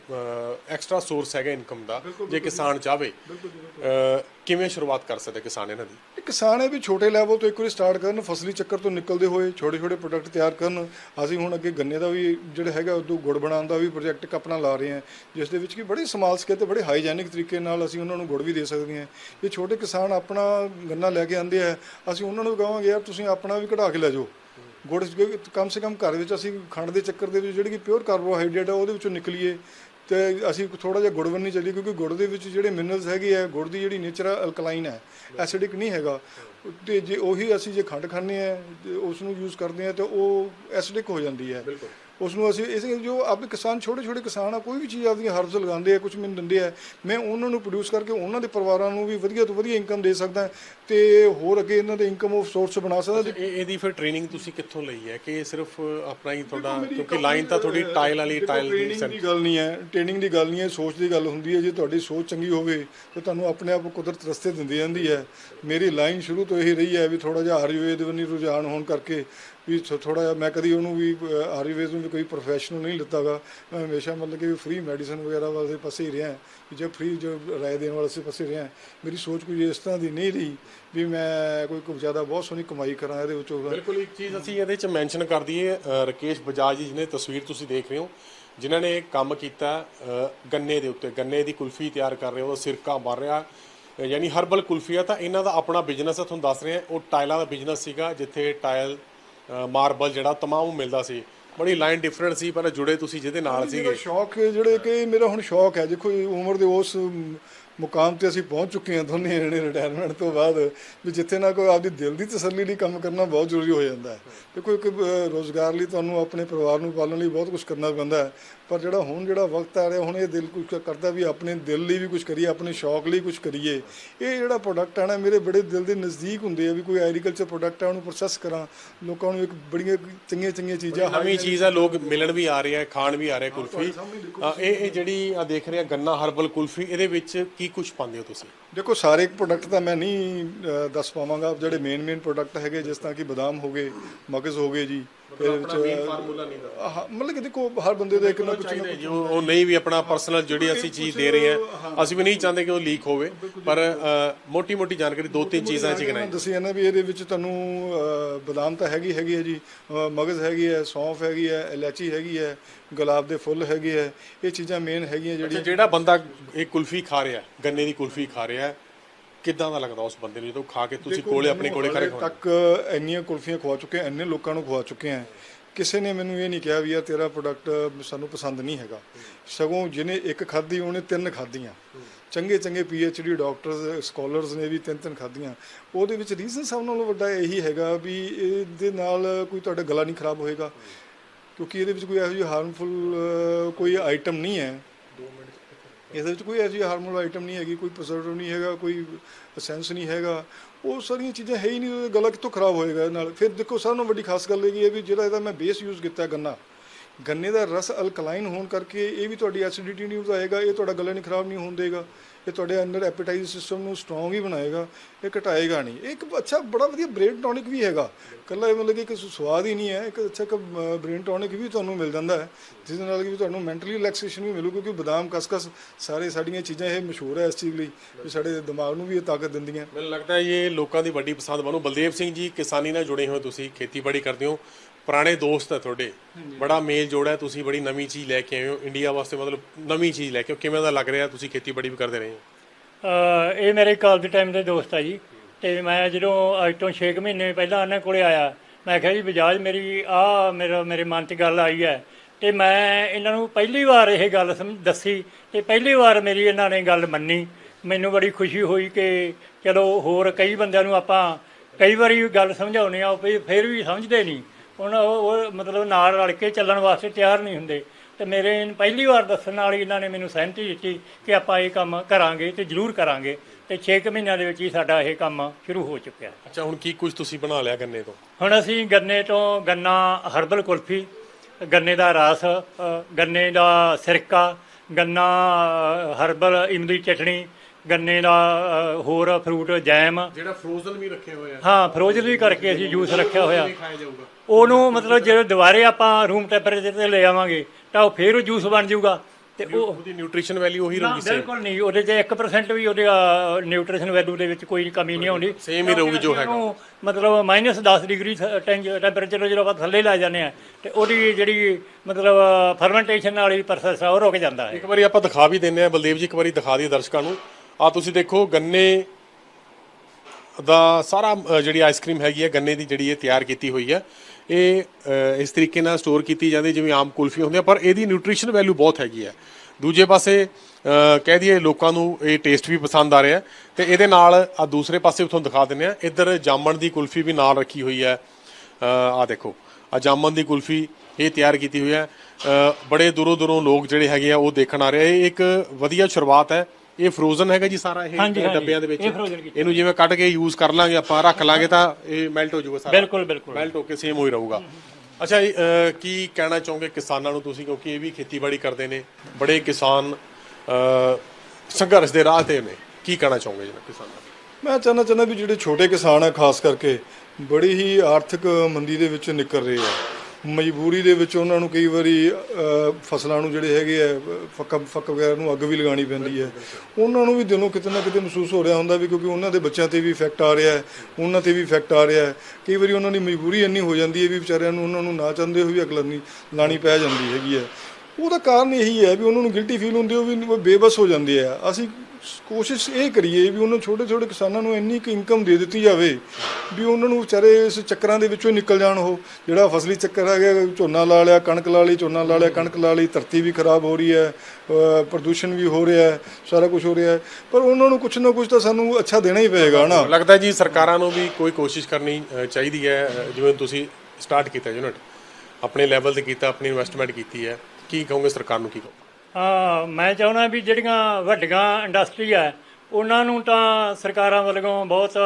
ਐਕਸਟਰਾ ਸੋਰਸ ਹੈਗਾ ਇਨਕਮ ਦਾ ਜੇ ਕਿਸਾਨ ਚਾਹਵੇ। ਅ, ਕਿਵੇਂ ਸ਼ੁਰੂਆਤ ਕਰ ਸਕਦੇ ਕਿਸਾਨ ਇਹਨਾਂ ਦੀ? ਕਿਸਾਨ ਹੈ ਵੀ ਛੋਟੇ ਲੈਵਲ ਤੋਂ ਇੱਕ ਵਾਰੀ ਸਟਾਰਟ ਕਰਨ, ਫਸਲੀ ਚੱਕਰ ਤੋਂ ਨਿਕਲਦੇ ਹੋਏ ਛੋਟੇ ਛੋਟੇ ਪ੍ਰੋਡਕਟ ਤਿਆਰ ਕਰਨ। ਅਸੀਂ ਹੁਣ ਅੱਗੇ ਗੰਨੇ ਦਾ ਵੀ ਜਿਹੜਾ ਹੈਗਾ ਉਦੋਂ ਗੁੜ ਬਣਾਉਣ ਦਾ ਵੀ ਪ੍ਰੋਜੈਕਟ ਇੱਕ ਆਪਣਾ ਲਾ ਰਹੇ ਹਾਂ, ਜਿਸ ਦੇ ਵਿੱਚ ਕਿ ਬੜੇ ਸਮਾਲ ਸਕੇਲ ਤੇ ਬੜੇ ਹਾਈਜੈਨਿਕ ਤਰੀਕੇ ਨਾਲ ਅਸੀਂ ਉਹਨਾਂ ਨੂੰ ਗੁੜ ਵੀ ਦੇ ਸਕਦੇ ਹਾਂ। ਇਹ ਛੋਟੇ ਕਿਸਾਨ ਆਪਣਾ ਗੰਨਾ ਲੈ ਕੇ ਆਉਂਦੇ ਆ, ਅਸੀਂ ਉਹਨਾਂ ਨੂੰ ਕਹਾਂਗੇ, ਯਾਰ ਤੁਸੀਂ ਆਪਣਾ ਵੀ ਕਢਾ ਕੇ ਲੈ ਜਾਓ। ਗੁੜ ਕਮ ਸੇ ਕਮ ਘਰ ਵਿੱਚ ਅਸੀਂ ਖੰਡ ਦੇ ਚੱਕਰ ਦੇ ਵਿੱਚ ਜਿਹੜੀ ਕਿ ਪਿਓਰ ਕਾਰਬੋਹਾਈਡਰੇਟ ਆ, ਉਹਦੇ ਵਿੱਚੋਂ ਨਿਕਲੀਏ। ਤੇ ਅਸੀਂ ਥੋੜਾ ਜਿਹਾ ਗੁੜ ਵੱਲ ਨਹੀਂ ਚੱਲੀਏ, ਕਿਉਂਕਿ ਗੁੜ ਦੇ ਵਿੱਚ ਜਿਹੜੇ ਮਿਨਰਲਸ ਹੈਗੇ ਆ, ਗੁੜ ਦੀ ਜਿਹੜੀ ਨੇਚਰ ਆ ਅਲਕਲਾਈਨ ਹੈ ਐਸਿਡਿਕ ਨਹੀਂ ਹੈਗਾ। ਤੇ ਜੇ ਉਹੀ ਅਸੀਂ ਜੇ ਖੰਡ ਖਾਂਦੇ ਆ ਉਸ ਨੂੰ ਯੂਜ਼ ਕਰਦੇ ਆ, ਤੇ ਉਹ ਐਸਿਡਿਕ ਹੋ ਜਾਂਦੀ ਹੈ। ਉਸ ਨੂੰ ਅਸੀਂ ਇਸ ਜੋ ਆਪਣੇ ਕਿਸਾਨ ਛੋਟੇ ਛੋਟੇ ਕਿਸਾਨ ਆ ਕੋਈ ਵੀ ਚੀਜ਼ ਆਪਦੀਆਂ ਹਰਬਸ ਲਗਾਉਂਦੇ ਆ ਕੁਝ ਮੈਨੂੰ ਦਿੰਦੇ ਆ ਮੈਂ ਉਹਨਾਂ ਨੂੰ ਪ੍ਰੋਡਿਊਸ ਕਰਕੇ ਉਹਨਾਂ ਦੇ ਪਰਿਵਾਰਾਂ ਨੂੰ ਵੀ ਵਧੀਆ ਤੋਂ ਵਧੀਆ ਇਨਕਮ ਦੇ ਸਕਦਾ ਤੇ ਹੋਰ ਅੱਗੇ ਇਹਨਾਂ ਦੇ ਇਨਕਮ ਆਫ ਸੋਰਸ ਬਣਾ ਸਕਦਾ ਇਹ ਇਹਦੀ ਫਿਰ ਟ੍ਰੇਨਿੰਗ ਤੁਸੀਂ ਕਿੱਥੋਂ ਲਈ ਹੈ? ਕਿ ਸਿਰਫ ਆਪਣਾ ਹੀ ਤੁਹਾਡਾ ਕਿਉਂਕਿ ਲਾਈਨ ਤਾਂ ਥੋੜੀ ਟਾਈਲ ਵਾਲੀ ਟਾਈਲ ਦੀ ਟ੍ਰੇਨਿੰਗ ਦੀ ਗੱਲ ਨਹੀਂ ਹੈ ਟ੍ਰੇਨਿੰਗ ਦੀ ਗੱਲ ਨਹੀਂ ਹੈ ਸੋਚ ਦੀ ਗੱਲ ਹੁੰਦੀ ਹੈ ਜੇ ਤੁਹਾਡੀ ਸੋਚ ਚੰਗੀ ਹੋਵੇ ਤਾਂ ਤੁਹਾਨੂੰ ਆਪਣੇ ਆਪ ਕੁਦਰਤ ਰਸਤੇ ਦਿੰਦੀ ਜਾਂਦੀ ਹੈ। ਮੇਰੀ ਲਾਈਨ ਸ਼ੁਰੂ ਤੋਂ ਇਹੀ ਰਹੀ ਹੈ ਵੀ ਥੋੜਾ ਜਿਹਾ ਆਯੁਰਵੇਦ ਵੱਲ ਰੁਝਾਨ ਹੋਣ ਕਰਕੇ ਵੀ ਥੋੜਾ ਜਿਹਾ ਮੈਂ ਕਦੀ ਉਹਨੂੰ ਵੀ ਆਯੁਰਵੇਦ ਨੂੰ ਵੀ ਕੋਈ ਪ੍ਰੋਫੈਸ਼ਨਲ ਨਹੀਂ ਲਿੱਤਾਗਾ। ਮੈਂ ਹਮੇਸ਼ਾ ਮਤਲਬ ਕਿ ਫ੍ਰੀ ਮੈਡੀਸਨ ਵਗੈਰਾ ਵਾਲੇ ਪਾਸੇ ਹੀ ਰਿਹਾ ਵੀ ਜੇ ਫ੍ਰੀ ਜੋ ਰਾਏ ਦੇਣ ਵਾਲੇ ਪਾਸੇ ਰਿਹਾ ਮੇਰੀ ਸੋਚ ਕੋਈ ਇਸ ਤਰ੍ਹਾਂ ਦੀ ਨਹੀਂ ਰਹੀ ਵੀ ਮੈਂ ਕੋਈ ਕੋਈ ਜ਼ਿਆਦਾ ਬਹੁਤ ਸੋਹਣੀ ਕਮਾਈ ਕਰਾਂ ਇਹਦੇ ਵਿੱਚੋਂ। ਬਿਲਕੁਲ ਇੱਕ ਚੀਜ਼ ਅਸੀਂ ਇਹਦੇ ਚ ਮੈਂਸ਼ਨ ਕਰ ਦਈਏ ਅ, ਰਕੇਸ਼ ਬਜਾਜ ਜੀ ਜਿਹਨੇ ਤਸਵੀਰ ਤੁਸੀਂ ਦੇਖ ਰਹੇ ਹੋ ਜਿਨ੍ਹਾਂ ਨੇ ਕੰਮ ਕੀਤਾ ਗੰਨੇ ਦੇ ਉੱਤੇ। ਗੰਨੇ ਦੀ ਕੁਲਫੀ ਤਿਆਰ ਕਰ ਰਹੇ ਉਹਦਾ ਸਿਰਕਾ ਬਣ ਰਿਹਾ। ਯਾਨੀ ਹਰਬਲ ਕੁਲਫੀ ਆ ਤਾਂ ਇਹਨਾਂ ਦਾ ਆਪਣਾ ਬਿਜ਼ਨਸ ਆ ਤੁਹਾਨੂੰ ਦੱਸ ਰਹੇ ਹਾਂ ਉਹ ਟਾਇਲਾਂ ਦਾ ਬਿਜ਼ਨਸ ਸੀਗਾ ਜਿੱਥੇ ਟਾਇਲ ਮਾਰਬਲ ਜਿਹੜਾ ਤਮਾਮ ਮਿਲਦਾ ਸੀ। ਬੜੀ ਲਾਈਨ ਡਿਫਰੈਂਟ ਸੀ ਪਰ ਜੁੜੇ ਤੁਸੀਂ ਜਿਹਦੇ ਨਾਲ ਸੀਗੇ। ਸ਼ੌਕ ਜਿਹੜੇ ਕਿ ਮੇਰਾ ਹੁਣ ਸ਼ੌਕ ਹੈ। ਦੇਖੋ ਉਮਰ ਦੇ ਉਸ ਮੁਕਾਮ ਤੇ ਅਸੀਂ ਪਹੁੰਚ ਚੁੱਕੇ ਹਾਂ ਦੋਨੇ ਜਣੇ ਰਿਟਾਇਰਮੈਂਟ ਤੋਂ ਬਾਅਦ ਵੀ ਜਿੱਥੇ ਨਾ ਕੋਈ ਆਪਦੀ ਦਿਲ ਦੀ ਤਸੱਲੀ ਲਈ ਕੰਮ ਕਰਨਾ ਬਹੁਤ ਜ਼ਰੂਰੀ ਹੋ ਜਾਂਦਾ ਹੈ। ਇੱਕ ਅਹ, ਰੋਜ਼ਗਾਰ ਲਈ ਤੁਹਾਨੂੰ ਆਪਣੇ ਪਰਿਵਾਰ ਨੂੰ ਪਾਲਣ ਲਈ ਬਹੁਤ ਕੁਝ ਕਰਨਾ ਪੈਂਦਾ ਹੈ ਪਰ ਜਿਹੜਾ ਹੁਣ ਜਿਹੜਾ ਵਕਤ ਆ ਰਿਹਾ ਹੁਣ ਇਹ ਦਿਲ ਕੁਝ ਕਰਦਾ ਵੀ ਆਪਣੇ ਦਿਲ ਲਈ ਵੀ ਕੁਝ ਕਰੀਏ ਆਪਣੇ ਸ਼ੌਕ ਲਈ ਕੁਝ ਕਰੀਏ। ਇਹ ਜਿਹੜਾ ਪ੍ਰੋਡਕਟ ਹੈ ਨਾ ਮੇਰੇ ਬੜੇ ਦਿਲ ਦੇ ਨਜ਼ਦੀਕ ਹੁੰਦੇ ਆ ਵੀ ਕੋਈ ਐਗਰੀਕਲਚਰ ਪ੍ਰੋਡਕਟ ਹੈ ਉਹਨੂੰ ਪ੍ਰੋਸੈਸ ਕਰਾਂ। ਲੋਕਾਂ ਨੂੰ ਇੱਕ ਬੜੀਆਂ ਚੰਗੀਆਂ ਚੰਗੀਆਂ ਚੀਜ਼ਾਂ ਨਵੀਂ ਚੀਜ਼ ਹੈ ਲੋਕ ਮਿਲਣ ਵੀ ਆ ਰਹੇ ਆ ਖਾਣ ਵੀ ਆ ਰਹੇ ਕੁਲਫੀ। ਇਹ ਇਹ ਜਿਹੜੀ ਆ ਦੇਖ ਰਹੇ ਆ ਗੰਨਾ ਹਰਬਲ ਕੁਲਫੀ ਇਹਦੇ ਵਿੱਚ ਕੀ ਕੁਝ ਪਾਉਂਦੇ ਹੋ ਤੁਸੀਂ ਦੇਖੋ ਸਾਰੇ ਪ੍ਰੋਡਕਟ ਤਾਂ ਮੈਂ ਨਹੀਂ ਦੱਸ ਪਾਵਾਂਗਾ। ਜਿਹੜੇ ਮੇਨ ਮੇਨ ਪ੍ਰੋਡਕਟ ਹੈਗੇ ਜਿਸ ਤਰ੍ਹਾਂ ਕਿ ਬਦਾਮ ਹੋ ਗਏ ਮਗਜ਼ ਹੋ ਗਏ ਜੀ ਇਹਦੇ ਵਿੱਚ ਫਾਰਮੂਲਾ ਨਹੀਂ ਦਾ ਮਤਲਬ ਕਿ ਦੇਖੋ ਹਰ ਬੰਦੇ ਦਾ ਇੱਕ ਨਾ ਕੁਝ ਚਾਹੀਦਾ ਜੀ ਉਹ ਉਹ ਨਹੀਂ ਵੀ ਆਪਣਾ ਪਰਸਨਲ ਜਿਹੜੀ ਅਸੀਂ ਚੀਜ਼ ਦੇ ਰਹੇ ਹਾਂ ਅਸੀਂ ਵੀ ਨਹੀਂ ਚਾਹੁੰਦੇ ਕਿ ਉਹ ਲੀਕ ਹੋਵੇ ਪਰ ਮੋਟੀ ਮੋਟੀ ਜਾਣਕਾਰੀ ਦੋ ਤਿੰਨ ਚੀਜ਼ਾਂ ਚ ਮੈਂ ਦੱਸਿਆ ਨਾ ਵੀ ਇਹਦੇ ਵਿੱਚ ਤੁਹਾਨੂੰ ਬਦਾਮ ਤਾਂ ਹੈਗੀ ਹੈਗੀ ਹੈ ਜੀ ਮਗਜ਼ ਹੈਗੀ ਹੈ ਸੌਂਫ ਹੈਗੀ ਹੈ ਇਲਾਚੀ ਹੈਗੀ ਹੈ ਗੁਲਾਬ ਦੇ ਫੁੱਲ ਹੈਗੇ ਹੈ ਇਹ ਚੀਜ਼ਾਂ ਮੇਨ ਹੈਗੀਆਂ ਜਿਹੜੀਆਂ ਜਿਹੜਾ ਬੰਦਾ ਇਹ ਕੁਲਫੀ ਖਾ ਰਿਹਾ ਗੰਨੇ ਦੀ ਕੁਲਫੀ ਖਾ ਰਿਹਾ ਕਿੱਦਾਂ ਦਾ ਲੱਗਦਾ ਉਸ ਬੰਦੇ ਨੂੰ ਜਦੋਂ ਖਾ ਕੇ ਤੁਸੀਂ ਕੋਲੇ ਆਪਣੇ ਕੋਲੇ ਖੜੇ ਤੱਕ ਇੰਨੀਆਂ ਕੁਲਫੀਆਂ ਖਵਾ ਚੁੱਕੇ ਹਾਂ, ਇੰਨੇ ਲੋਕਾਂ ਨੂੰ ਖਵਾ ਚੁੱਕੇ ਆ ਕਿਸੇ ਨੇ ਮੈਨੂੰ ਇਹ ਨਹੀਂ ਕਿਹਾ ਵੀ ਆ ਤੇਰਾ ਪ੍ਰੋਡਕਟ ਸਾਨੂੰ ਪਸੰਦ ਨਹੀਂ ਹੈਗਾ। ਸਗੋਂ ਜਿਹਨੇ ਇੱਕ ਖਾਧੀ ਉਹਨੇ ਤਿੰਨ ਖਾਧੀਆਂ। ਚੰਗੇ ਚੰਗੇ ਡੀ ਡਾਕਟਰਸ ਸਕਾਲਰਸ ਨੇ ਵੀ ਤਿੰਨ ਤਿੰਨ ਖਾਧੀਆਂ। ਉਹਦੇ ਵਿੱਚ ਰੀਜ਼ਨ ਸਭ ਨਾਲੋਂ ਵੱਡਾ ਇਹੀ ਹੈਗਾ ਵੀ ਇਹਦੇ ਨਾਲ ਕੋਈ ਤੁਹਾਡਾ ਗਲਾ ਨਹੀਂ ਖਰਾਬ ਹੋਏਗਾ। ਕਿਉਂਕਿ ਇਹਦੇ ਵਿੱਚ ਕੋਈ ਇਹੋ ਜਿਹੀ ਹਾਰਮਫੁਲ ਕੋਈ ਆਈਟਮ ਨਹੀਂ ਹੈ। ਇਹਦੇ ਵਿੱਚ ਕੋਈ ਐਸੀ ਹਾਰਮੋਨਲ ਆਈਟਮ ਨਹੀਂ ਹੈਗੀ, ਕੋਈ ਪ੍ਰੀਜ਼ਰਵੇਟਿਵ ਨਹੀਂ ਹੈਗਾ, ਕੋਈ ਅਸੈਂਸ ਨਹੀਂ ਹੈਗਾ। ਉਹ ਸਾਰੀਆਂ ਚੀਜ਼ਾਂ ਹੈ ਹੀ ਨਹੀਂ ਗਲਾ ਕਿੱਥੋਂ ਖਰਾਬ ਹੋਏਗਾ ਇਹਦੇ ਨਾਲ। ਫਿਰ ਦੇਖੋ, ਸਭ ਤੋਂ ਵੱਡੀ ਖਾਸ ਗੱਲ ਇਹ ਹੈ ਵੀ ਜਿਹੜਾ ਇਹਦਾ ਮੈਂ ਬੇਸ ਯੂਜ਼ ਕੀਤਾ ਗੰਨਾ। ਗੰਨੇ ਦਾ ਰਸ ਅਲਕਲਾਈਨ ਹੋਣ ਕਰਕੇ ਇਹ ਵੀ ਤੁਹਾਡੀ ਐਸਿਡਿਟੀ ਨਹੀਂ ਵਧਾਏਗਾ ਇਹ ਤੁਹਾਡਾ ਗਲਾ ਨਹੀਂ ਖਰਾਬ ਨਹੀਂ ਹੋਣ ਦੇਗਾ। ਇਹ ਤੁਹਾਡੇ ਅੰਦਰ ਐਪੇਟਾਈਜ਼ ਸਿਸਟਮ ਨੂੰ ਸਟਰੋਂਗ ਹੀ ਬਣਾਏਗਾ, ਇਹ ਘਟਾਏਗਾ ਨਹੀਂ। ਇਹ ਇੱਕ ਅੱਛਾ, ਬੜਾ ਵਧੀਆ ਬ੍ਰੇਨ ਟੌਨਿਕ ਵੀ ਹੈਗਾ। ਕੱਲਾ ਇਹ ਮਤਲਬ ਕਿ ਇੱਕ ਸਵਾਦ ਹੀ ਨਹੀਂ ਹੈ, ਇੱਕ ਅੱਛਾ ਇੱਕ ਬ੍ਰੇਨ ਟੌਨਿਕ ਵੀ ਤੁਹਾਨੂੰ ਮਿਲ ਜਾਂਦਾ ਹੈ, ਜਿਸ ਨਾਲ ਕਿ ਤੁਹਾਨੂੰ ਮੈਂਟਲੀ ਰਿਲੈਕਸੇਸ਼ਨ ਵੀ ਮਿਲੂ, ਕਿਉਂਕਿ ਬਦਾਮ, ਕਸਕਸ, ਸਾਰੇ ਸਾਡੀਆਂ ਚੀਜ਼ਾਂ ਇਹ ਮਸ਼ਹੂਰ ਹੈ ਇਸ ਚੀਜ਼ ਲਈ, ਵੀ ਸਾਡੇ ਦਿਮਾਗ ਨੂੰ ਵੀ ਇਹ ਤਾਕਤ ਦਿੰਦੀਆਂ ਮੈਨੂੰ ਲੱਗਦਾ ਹੈ ਇਹ ਲੋਕਾਂ ਦੀ ਵੱਡੀ ਪਸੰਦ ਬਣੂ। ਬਲਦੇਵ ਸਿੰਘ ਜੀ, ਕਿਸਾਨੀ ਨਾਲ ਜੁੜੇ ਹੋਏ ਤੁਸੀਂ, ਖੇਤੀਬਾੜੀ ਕਰਦੇ ਹੋ। ਪੁਰਾਣੇ ਦੋਸਤ ਹੈ ਤੁਹਾਡੇ। ਬੜਾ ਮੇਲ ਜੋੜ ਹੈ ਤੁਸੀਂ ਬੜੀ ਨਵੀਂ ਚੀਜ਼ ਲੈ ਕੇ ਆਏ ਹੋ। ਇੰਡੀਆ ਵਾਸਤੇ ਮਤਲਬ ਨਵੀਂ ਚੀਜ਼ ਲੈ ਕੇ ਆਏ ਹੋ। ਕਿਵੇਂ ਦਾ ਲੱਗ ਰਿਹਾ ਤੁਸੀਂ ਖੇਤੀਬਾੜੀ ਵੀ ਕਰਦੇ ਰਹੇ ਹੋ? ਅਹ ਇਹ ਮੇਰੇ ਕਾਲਜ ਟਾਈਮ ਦੇ ਦੋਸਤ ਆ ਜੀ। ਤੇ ਮੈਂ ਜਦੋਂ ਅੱਜ ਤੋਂ 6 ਮਹੀਨੇ ਪਹਿਲਾਂ ਇਹਨਾਂ ਕੋਲੇ ਆਇਆ ਮੈਂ ਕਿਹਾ ਜੀ ਬਜਾਜ ਮੇਰੀ ਆ ਮੇਰਾ ਮੇਰੇ ਮਨ 'ਚ ਗੱਲ ਆਈ ਹੈ। ਤੇ ਮੈਂ ਇਹਨਾਂ ਨੂੰ ਪਹਿਲੀ ਵਾਰ ਇਹ ਗੱਲ ਸਮਝ ਦੱਸੀ ਤੇ ਪਹਿਲੀ ਵਾਰ ਮੇਰੀ ਇਹਨਾਂ ਨੇ ਗੱਲ ਮੰਨੀ। ਮੈਨੂੰ ਬੜੀ ਖੁਸ਼ੀ ਹੋਈ ਕਿ ਚਲੋ ਹੋਰ ਕਈ ਬੰਦਿਆਂ ਨੂੰ ਆਪਾਂ ਕਈ ਵਾਰੀ ਗੱਲ ਸਮਝਾਉਂਦੇ ਆ ਉਹ ਵੀ ਫਿਰ ਵੀ ਸਮਝਦੇ ਨਹੀਂ। ਹੁਣ ਉਹ ਮਤਲਬ ਨਾਲ ਰਲ ਕੇ ਚੱਲਣ ਵਾਸਤੇ ਤਿਆਰ ਨਹੀਂ ਹੁੰਦੇ। ਤੇ ਮੇਰੇ ਪਹਿਲੀ ਵਾਰ ਦੱਸਣ ਨਾਲ ਹੀ ਇਹਨਾਂ ਨੇ ਮੈਨੂੰ ਸਹਿਮਤੀ ਦਿੱਤੀ ਕਿ ਆਪਾਂ ਇਹ ਕੰਮ ਕਰਾਂਗੇ ਤੇ ਜ਼ਰੂਰ ਕਰਾਂਗੇ। ਤੇ 6 ਮਹੀਨਿਆਂ ਦੇ ਵਿੱਚ ਹੀ ਸਾਡਾ ਇਹ ਕੰਮ ਸ਼ੁਰੂ ਹੋ ਚੁੱਕਿਆ। ਅੱਛਾ ਹੁਣ ਕੀ ਕੁਝ ਤੁਸੀਂ ਬਣਾ ਲਿਆ ਗੰਨੇ ਤੋਂ? ਹੁਣ ਅਸੀਂ ਗੰਨੇ ਤੋਂ ਗੰਨਾ ਹਰਬਲ ਕੁਲਫੀ ਗੰਨੇ ਦਾ ਰਸ ਗੰਨੇ ਦਾ ਸਿਰਕਾ ਗੰਨਾ ਹਰਬਲ ਇਮਲੀ ਚਟਣੀ ਗੰਨੇ ਦਾ ਅ, ਹੋਰ ਫਰੂਟ ਜੈਮ। ਜਿਹੜਾ ਫਰੋਜ਼ਨ ਵੀ ਰੱਖੇ ਹੋਏ ਆ ਹਾਂ ਫਰੋਜ਼ਨ ਵੀ ਕਰਕੇ ਅਸੀਂ ਜੂਸ ਰੱਖਿਆ ਹੋਇਆ। ਖਾਇਆ ਜਾਊਗਾ। ਉਹਨੂੰ ਮਤਲਬ ਜਦੋਂ ਦੁਬਾਰੇ ਆਪਾਂ ਰੂਮ ਟੈਂਪਰੇਚਰ ਤੇ ਲੈ ਆਵਾਂਗੇ ਤਾਂ ਉਹ ਫੇਰ ਉਹ ਜੂਸ ਬਣ ਜਾਊਗਾ। ਤੇ ਉਹ ਉਹਦੀ ਨਿਊਟ੍ਰੀਸ਼ਨ ਵੈਲਿਊ ਉਹੀ ਨਾ, ਰਹੂਗੀ ਸੇਮ ਬਿਲਕੁਲ ਨਹੀਂ ਉਹਦੇ 'ਚ 1% ਵੀ ਉਹਦੇ ਨਿਊਟ੍ਰੀਸ਼ਨ ਵੈਲਿਊ ਦੇ ਵਿੱਚ ਕੋਈ ਕਮੀ ਨਹੀਂ ਆਉਂਦੀ। Same ਹੀ ਰਹੂਗੀ ਜੋ ਕਿਉਂਕਿ ਉਹਨੂੰ ਮਤਲਬ ਮਾਈਨਸ 10 ਡਿਗਰੀ ਟੈਂਪਰੇਚਰ ਜਦੋਂ ਆਪਾਂ ਥੱਲੇ ਲਾ ਜਾਂਦੇ ਆ ਤੇ ਉਹਦੀ ਜਿਹੜੀ ਮਤਲਬ ਫਰਮੈਂਟੇਸ਼ਨ ਵਾਲੀ ਪ੍ਰੋਸੈਸ ਆ ਉਹ ਰੁਕ ਜਾਂਦਾ ਹੈ। ਇੱਕ ਵਾਰੀ ਆਪਾਂ ਦਿਖਾ ਵੀ ਦਿੰਨੇ ਆ ਬਲਦੇਵ ਜੀ ਇੱਕ ਵਾਰੀ ਦਿਖਾ ਦਈਏ ਦਰਸ਼ਕਾਂ ਨੂੰ। ਆ ਤੁਸੀਂ ਦੇਖੋ, ਗੰਨੇ ਦਾ ਸਾਰਾ ਜਿਹੜੀ ਆਈਸਕ੍ਰੀਮ ਹੈਗੀ ਹੈ, ਗੰਨੇ ਦੀ ਜਿਹੜੀ ਇਹ ਤਿਆਰ ਕੀਤੀ ਹੋਈ ਹੈ, ਇਹ ਇਸ ਤਰੀਕੇ ਨਾਲ ਸਟੋਰ ਕੀਤੀ ਜਾਂਦੀ ਜਿਵੇਂ ਆਮ ਕੁਲਫੀ ਹੁੰਦੀ ਹੈ ਪਰ ਇਹਦੀ ਨਿਊਟ੍ਰੀਸ਼ਨ ਵੈਲਿਊ ਬਹੁਤ ਹੈਗੀ ਹੈ ਦੂਜੇ ਪਾਸੇ ਕਹਿ ਦਈਏ ਲੋਕਾਂ ਨੂੰ ਇਹ ਟੇਸਟ ਵੀ ਪਸੰਦ ਆ ਰਿਹਾ ਤੇ ਇਹਦੇ ਨਾਲ ਆ ਦੂਸਰੇ ਪਾਸੇ ਤੁਹਾਨੂੰ ਦਿਖਾ ਦਿੰਨੇ ਆ ਇੱਧਰ ਜਾਮਣ ਦੀ ਕੁਲਫੀ ਵੀ ਨਾਲ ਰੱਖੀ ਹੋਈ ਹੈ ਆ ਦੇਖੋ ਆ ਜਾਮਣ ਦੀ ਕੁਲਫੀ ਇਹ ਤਿਆਰ ਕੀਤੀ ਹੋਈ ਹੈ ਬੜੇ ਦੂਰੋਂ ਦੂਰੋਂ ਲੋਕ ਜਿਹੜੇ ਹੈਗੇ ਆ, ਉਹ ਦੇਖਣ ਆ ਰਹੇ ਆ। ਇਹ ਇੱਕ ਵਧੀਆ ਸ਼ੁਰੂਆਤ ਹੈ ਇਹ ਫਰੋਜ਼ਨ ਹੈਗਾ ਜੀ ਸਾਰਾ ਇਹ ਹਾਂਜੀ, ਹਾਂਜੀ। ਡੱਬਿਆਂ ਦੇ ਵਿੱਚ। ਇਹ frozen ਕੀਤਾ ਇਹਨੂੰ ਜਿਵੇਂ ਕੱਢ ਕੇ ਯੂਜ਼ ਕਰ ਲਾਂਗੇ ਆਪਾਂ ਰੱਖ ਲਾਂਗੇ ਤਾਂ ਇਹ ਮੈਲਟ ਹੋ ਜਾਊਗਾ ਸਾਰਾ। ਬਿਲਕੁਲ ਬਿਲਕੁਲ। ਮੈਲਟ ਹੋ ਕੇ ਸੇਮ ਹੋਈ ਰਹੂਗਾ। ਅੱਛਾ ਕੀ ਕਹਿਣਾ ਚਾਹੋਗੇ ਕਿਸਾਨਾਂ ਨੂੰ ਤੁਸੀਂ? ਕਿਉਂਕਿ ਇਹ ਵੀ ਖੇਤੀਬਾੜੀ ਕਰਦੇ ਨੇ ਬੜੇ ਕਿਸਾਨ ਸੰਘਰਸ਼ ਦੇ ਰਾਹ ਤੇ ਨੇ। ਕੀ ਕਹਿਣਾ ਚਾਹੋਗੇ ਜੀ ਕਿਸਾਨਾਂ ਨੂੰ? ਮੈਂ ਚਾਹੁੰਦਾ ਚਾਹੁੰਦਾ ਵੀ ਜਿਹੜੇ ਛੋਟੇ ਕਿਸਾਨ ਆ ਖਾਸ ਕਰਕੇ ਬੜੀ ਹੀ ਆਰਥਿਕ ਮੰਦੀ ਦੇ ਵਿੱਚ ਨਿਕਲ ਰਹੇ ਆ। ਮਜਬੂਰੀ ਦੇ ਵਿੱਚ ਉਹਨਾਂ ਨੂੰ ਕਈ ਵਾਰੀ ਫਸਲਾਂ ਨੂੰ ਜਿਹੜੇ ਹੈਗੇ ਆ, ਫੱਕ ਫੱਕ ਵਗੈਰਾ ਨੂੰ ਅੱਗ ਵੀ ਲਗਾਉਣੀ ਪੈਂਦੀ ਹੈ। ਉਹਨਾਂ ਨੂੰ ਵੀ ਦਿਨੋਂ ਕਿਤੇ ਨਾ ਕਿਤੇ ਮਹਿਸੂਸ ਹੋ ਰਿਹਾ ਹੁੰਦਾ ਵੀ ਕਿਉਂਕਿ ਉਹਨਾਂ ਦੇ ਬੱਚਿਆਂ ਤੇ ਵੀ ਇਫੈਕਟ ਆ ਰਿਹਾ ਹੈ, ਉਹਨਾਂ ਤੇ ਵੀ ਇਫੈਕਟ ਆ ਰਿਹਾ ਹੈ। ਕਈ ਵਾਰੀ ਉਹਨਾਂ ਦੀ ਮਜਬੂਰੀ ਇੰਨੀ ਹੋ ਜਾਂਦੀ ਹੈ ਵੀ ਵਿਚਾਰਿਆਂ ਨੂੰ ਉਹਨਾਂ ਨੂੰ ਨਾ ਚਾਹੁੰਦੇ ਹੋਏ ਵੀ ਅੱਗ ਨਹੀਂ ਲਾਣੀ ਪੈ ਜਾਂਦੀ ਹੈਗੀ ਹੈ। ਉਹਦਾ ਕਾਰਨ ਇਹੀ ਹੈ ਵੀ ਉਹਨਾਂ ਨੂੰ ਗਿਲਟੀ ਫੀਲ ਹੁੰਦੀ ਉਹ ਵੀ ਬੇਬਸ ਹੋ ਜਾਂਦੇ ਆ। ਅਸੀਂ ਕੋਸ਼ਿਸ਼ ਇਹ ਕਰੀਏ ਵੀ ਉਹਨਾਂ ਛੋਟੇ ਛੋਟੇ ਕਿਸਾਨਾਂ ਨੂੰ ਇੰਨੀ ਕੁ ਇਨਕਮ ਦੇ ਦਿੱਤੀ ਜਾਵੇ ਵੀ ਉਹਨਾਂ ਨੂੰ ਵਿਚਾਰੇ ਇਸ ਚੱਕਰਾਂ ਦੇ ਵਿੱਚੋਂ ਨਿਕਲ ਜਾਣ ਉਹ। ਜਿਹੜਾ ਫਸਲੀ ਚੱਕਰ ਹੈਗਾ, ਝੋਨਾ ਲਾ ਲਿਆ, ਕਣਕ ਲਾ ਲਈ, ਝੋਨਾ ਲਾ ਲਿਆ, ਕਣਕ ਲਾ ਲਈ, ਧਰਤੀ ਵੀ ਖਰਾਬ ਹੋ ਰਹੀ ਹੈ ਪ੍ਰਦੂਸ਼ਣ ਵੀ ਹੋ ਰਿਹਾ ਹੈ, ਸਾਰਾ ਕੁਝ ਹੋ ਰਿਹਾ ਹੈ। ਪਰ ਉਹਨਾਂ ਨੂੰ ਕੁਝ ਨਾ ਕੁਝ ਤਾਂ ਸਾਨੂੰ ਅੱਛਾ ਦੇਣਾ ਹੀ ਪਏਗਾ ਨਾ। ਲੱਗਦਾ ਜੀ ਸਰਕਾਰਾਂ ਨੂੰ ਵੀ ਕੋਈ ਕੋਸ਼ਿਸ਼ ਕਰਨੀ ਚਾਹੀਦੀ ਹੈ ਜਿਵੇਂ ਤੁਸੀਂ ਸਟਾਰਟ ਕੀਤਾ, ਯੂਨਿਟ। ਆਪਣੇ ਲੈਵਲ ਤੇ ਕੀਤਾ, ਆਪਣੀ ਇਨਵੈਸਟਮੈਂਟ ਕੀਤੀ ਹੈ। ਕੀ ਕਹੋਗੇ ਸਰਕਾਰ ਨੂੰ ਕੀ ਕਹੋ ਹਾਂ, ਮੈਂ ਚਾਹੁੰਦਾ ਵੀ ਜਿਹੜੀਆਂ ਵੱਡੀਆਂ ਇੰਡਸਟਰੀ ਹੈ, ਉਹਨਾਂ ਨੂੰ ਤਾਂ ਸਰਕਾਰਾਂ ਵੱਲੋਂ ਬਹੁਤ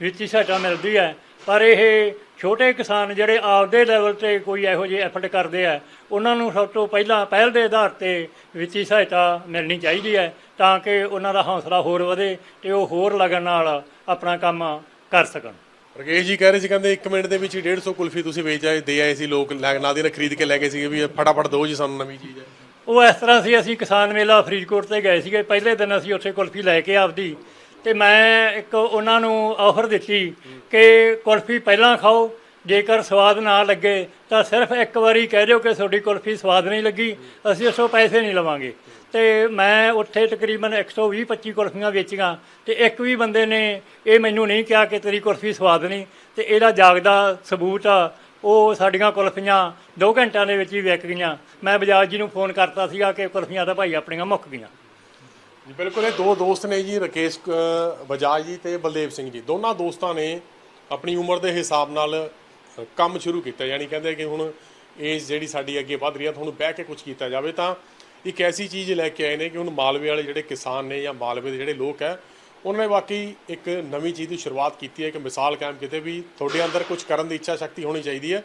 ਵਿੱਤੀ ਸਹਾਇਤਾ ਮਿਲਦੀ ਹੈ, ਪਰ ਇਹ ਛੋਟੇ ਕਿਸਾਨ ਜਿਹੜੇ ਆਪਦੇ ਲੈਵਲ ਤੇ ਕੋਈ ਇਹੋ ਜਿਹੇ ਐਫਰਟ ਕਰਦੇ ਆ, ਉਹਨਾਂ ਨੂੰ ਸਭ ਤੋਂ ਪਹਿਲਾਂ, ਪਹਿਲ ਦੇ ਆਧਾਰ ਤੇ ਵਿੱਤੀ ਸਹਾਇਤਾ ਮਿਲਣੀ ਚਾਹੀਦੀ ਹੈ, ਤਾਂ ਕਿ ਉਹਨਾਂ ਦਾ ਹੌਸਲਾ ਹੋਰ ਵਧੇ ਤੇ ਉਹ ਹੋਰ ਲਗਨ ਨਾਲ ਆਪਣਾ ਕੰਮ ਕਰ ਸਕਣ। ਰਕੇਸ਼ ਜੀ ਕਹਿ ਰਹੇ ਸੀ, ਕਹਿੰਦੇ 1 ਮਿੰਟ ਦੇ ਵਿੱਚ ਹੀ 150 ਕੁਲਫੀ ਤੁਸੀਂ ਵੇਚ ਆਏ, ਦੇ ਆਏ ਸੀ ਲੋਕ, ਲੈ- ਨਾਲ ਦੀ ਨਾਲ ਖਰੀਦ ਕੇ ਲੈ ਗਏ ਸੀਗੇ ਵੀ ਇਹ ਫਟਾਫਟ ਦਿਓ ਜੀ ਸਾਨੂੰ ਨਵੀਂ ਚੀਜ਼ ਹੈ। ਉਹ ਇਸ ਤਰ੍ਹਾਂ ਸੀ, ਅਸੀਂ ਕਿਸਾਨ ਮੇਲਾ ਫਰੀਦਕੋਟ ਤੇ ਗਏ ਸੀਗੇ। ਪਹਿਲੇ ਦਿਨ ਅਸੀਂ ਉੱਥੇ ਕੁਲਫੀ ਲੈ ਕੇ ਆਪਦੀ ਤੇ ਮੈਂ ਇੱਕ ਉਹਨਾਂ ਨੂੰ ਆਫਰ ਦਿੱਤੀ ਕਿ ਕੁਲਫੀ ਪਹਿਲਾਂ ਖਾਓ, ਜੇਕਰ ਸਵਾਦ ਨਾ ਲੱਗੇ ਤਾਂ ਸਿਰਫ ਇੱਕ ਵਾਰੀ ਕਹਿ ਦਿਓ ਕਿ ਤੁਹਾਡੀ ਕੁਲਫੀ ਸਵਾਦ ਨਹੀਂ ਲੱਗੀ, ਅਸੀਂ ਉਸੋਂ ਪੈਸੇ ਨਹੀਂ ਲਵਾਂਗੇ। ਤੇ ਮੈਂ ਉੱਥੇ ਤਕਰੀਬਨ 120 25 ਕੁਲਫੀਆਂ ਵੇਚੀਆਂ ਤੇ ਇੱਕ ਵੀ ਬੰਦੇ ਨੇ ਇਹ ਮੈਨੂੰ ਨਹੀਂ ਕਿਹਾ ਕਿ ਤੇਰੀ ਕੁਲਫੀ ਸਵਾਦ ਨਹੀਂ ਤੇ ਇਹਦਾ ਜਾਗਦਾ ਸਬੂਤ ਆ ਉਹ ਸਾਡੀਆਂ ਕੁਲਫੀਆਂ 2 ਘੰਟਿਆਂ ਦੇ ਵਿੱਚ ਹੀ ਵਿਕ ਗਈਆਂ। ਮੈਂ ਬਜਾਜ ਜੀ ਨੂੰ ਫੋਨ ਕਰਤਾ ਸੀਗਾ ਕਿ ਕੁਲਫੀਆਂ ਤਾਂ ਭਾਈ ਆਪਣੀਆਂ ਮੁੱਕ ਗਈਆਂ। ਜੀ ਬਿਲਕੁਲ ਇਹ ਦੋ ਦੋਸਤ ਨੇ ਜੀ ਰਕੇਸ਼ ਅ, ਬਜਾਜ ਜੀ ਤੇ ਬਲਦੇਵ ਸਿੰਘ ਜੀ। ਦੋਨਾਂ ਦੋਸਤਾਂ ਨੇ ਆਪਣੀ ਉਮਰ ਦੇ ਹਿਸਾਬ ਨਾਲ ਕੰਮ ਸ਼ੁਰੂ ਕੀਤਾ। ਯਾਨੀ ਕਹਿੰਦੇ ਕਿ ਹੁਣ ਇਹ ਜਿਹੜੀ ਸਾਡੀ ਅੱਗੇ ਵਧ ਰਹੀ ਆ ਤੁਹਾਨੂੰ ਬਹਿ ਕੇ ਕੁਝ ਕੀਤਾ ਜਾਵੇ ਤਾਂ ਇੱਕ ਐਸੀ ਚੀਜ਼ ਲੈ ਕੇ ਆਏ ਨੇ ਕਿ ਹੁਣ ਮਾਲਵੇ ਵਾਲੇ ਜਿਹੜੇ ਕਿਸਾਨ ਨੇ ਜਾਂ ਮਾਲਵੇ ਦੇ ਜਿਹੜੇ ਲੋਕ ਹੈ, ਉਹਨਾਂ ਨੇ ਵਾਕਈ ਇੱਕ ਨਵੀਂ ਚੀਜ਼ ਦੀ ਸ਼ੁਰੂਆਤ ਕੀਤੀ ਹੈ, ਇੱਕ ਮਿਸਾਲ ਕਾਇਮ ਕਿਤੇ ਵੀ ਤੁਹਾਡੇ ਅੰਦਰ ਕੁਝ ਕਰਨ ਦੀ ਇੱਛਾ ਸ਼ਕਤੀ ਹੋਣੀ ਚਾਹੀਦੀ ਹੈ।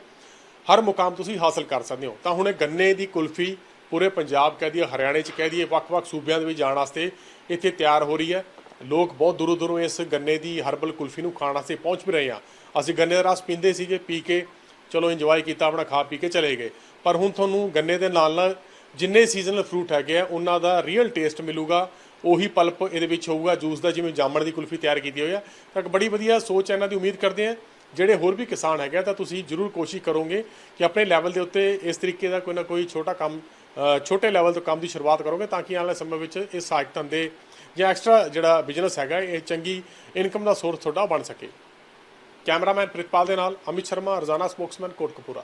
ਹਰ ਮੁਕਾਮ ਤੁਸੀਂ ਹਾਸਲ ਕਰ ਸਕਦੇ ਹੋ। ਤਾਂ ਹੁਣ ਇਹ ਗੰਨੇ ਦੀ ਕੁਲਫੀ ਪੂਰੇ ਪੰਜਾਬ ਕਹਿ ਦਈਏ, ਹਰਿਆਣੇ 'ਚ ਕਹਿ ਦਈਏ, ਵੱਖ-ਵੱਖ ਸੂਬਿਆਂ ਦੇ ਵਿੱਚ ਜਾਣ ਵਾਸਤੇ ਇੱਥੇ ਤਿਆਰ ਹੋ ਰਹੀ ਹੈ। ਲੋਕ ਬਹੁਤ ਦੂਰੋਂ ਦੂਰੋਂ ਇਸ ਗੰਨੇ ਦੀ ਹਰਬਲ ਕੁਲਫੀ ਨੂੰ ਖਾਣ ਵਾਸਤੇ ਪਹੁੰਚ ਵੀ ਰਹੇ ਆ। ਅਸੀਂ ਗੰਨੇ ਦਾ ਰਸ ਪੀਂਦੇ ਸੀਗੇ, ਪੀ ਕੇ ਚਲੋ ਇੰਜੋਏ ਕੀਤਾ, ਆਪਣਾ ਖਾ ਪੀ ਕੇ ਚਲੇ ਗਏ। ਪਰ ਹੁਣ ਤੁਹਾਨੂੰ ਗੰਨੇ ਦੇ ਨਾਲ ਨਾਲ ਜਿੰਨੇ ਸੀਜ਼ਨਲ ਫਰੂਟ ਹੈਗੇ ਆ, ਉਹਨਾਂ ਦਾ ਰੀਅਲ ਟੇਸਟ ਮਿਲੂਗਾ, ਉਹੀ ਪਲਪ ਇਹਦੇ ਵਿੱਚ ਹੋਊਗਾ ਜੂਸ ਦਾ, ਜਿਵੇਂ ਜਾਮਣ ਦੀ ਕੁਲਫੀ ਤਿਆਰ ਕੀਤੀ ਹੋਈ ਆ। ਤਾਂ ਇੱਕ ਬੜੀ ਵਧੀਆ ਸੋਚ ਹੈ, ਇਹਨਾਂ ਦੀ ਉਮੀਦ ਕਰਦੇ ਆ। ਜਿਹੜੇ ਹੋਰ ਵੀ ਕਿਸਾਨ ਹੈਗੇ ਆ, ਤਾਂ ਤੁਸੀਂ ਜ਼ਰੂਰ ਕੋਸ਼ਿਸ਼ ਕਰੋਗੇ ਕਿ ਆਪਣੇ ਲੈਵਲ ਦੇ ਉੱਤੇ ਇਸ ਤਰੀਕੇ ਦਾ ਕੋਈ ਨਾ ਕੋਈ ਛੋਟਾ ਕੰਮ ਛੋਟੇ ਲੈਵਲ ਤੋਂ ਕੰਮ ਦੀ ਸ਼ੁਰੂਆਤ ਕਰੋਗੇ, ਤਾਂ ਕਿ ਆਉਣ ਵਾਲੇ ਸਮੇਂ ਵਿੱਚ ਇਹ ਸਹਾਇਕ ਧੰਦੇ ਜਾਂ ਐਕਸਟਰਾ ਜਿਹੜਾ ਬਿਜ਼ਨਸ ਹੈਗਾ, ਇਹ ਚੰਗੀ ਇਨਕਮ ਦਾ ਸੋਰਸ ਤੁਹਾਡਾ ਬਣ ਸਕੇ। ਕੈਮਰਾਮੈਨ ਪ੍ਰਿਤਪਾਲ ਦੇ ਨਾਲ, ਅਮਿਤ ਸ਼ਰਮਾ, ਰਜ਼ਾਨਾ ਸਪੋਕਸਮੈਨ ਕੋਟਕਪੂਰਾ।